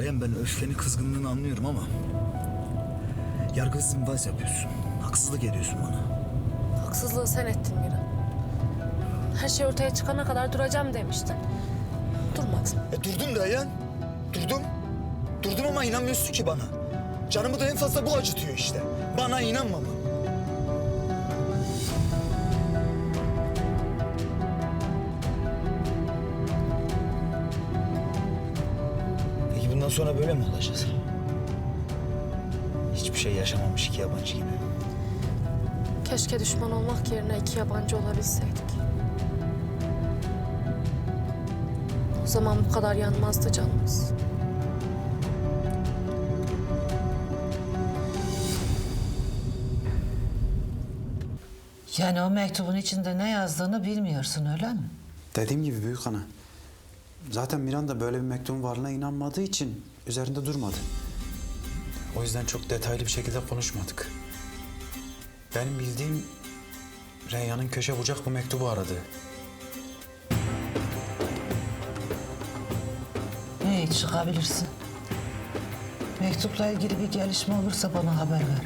Reyhan ben öfkeni kızgınlığını anlıyorum ama... Yargısız infaz yapıyorsun. Haksızlık ediyorsun bana. Haksızlığı sen ettin Miran. Her şey ortaya çıkana kadar duracağım demiştin. Durmadın. E durdum Reyhan. Durdum. Durdum ama inanmıyorsun ki bana. Canımı da en fazla bu acıtıyor işte. Bana inanmama. Sonra böyle mi olacağız? Hiçbir şey yaşamamış iki yabancı gibi. Keşke düşman olmak yerine iki yabancı olabilseydik. O zaman bu kadar yanmazdı canımız. Yani o mektubun içinde ne yazdığını bilmiyorsun öyle mi? Dediğim gibi büyük ana. Zaten Miranda böyle bir mektubun varlığına inanmadığı için üzerinde durmadı. O yüzden çok detaylı bir şekilde konuşmadık. Benim bildiğim Reyhan'ın köşe bucak bu mektubu aradı. İyi çıkabilirsin. Mektupla ilgili bir gelişme olursa bana haber ver.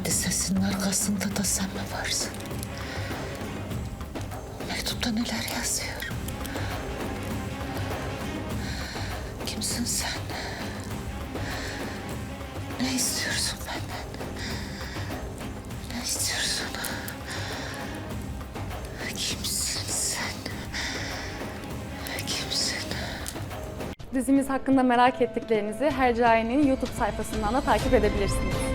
Hadisesinin arkasında da sen mi varsın? Mektupta neler yazıyor? Kimsin sen? Ne istiyorsun benden? Ne istiyorsun? Kimsin sen? Kimsin? Dizimiz hakkında merak ettiklerinizi Hercai'nin YouTube sayfasından da takip edebilirsiniz.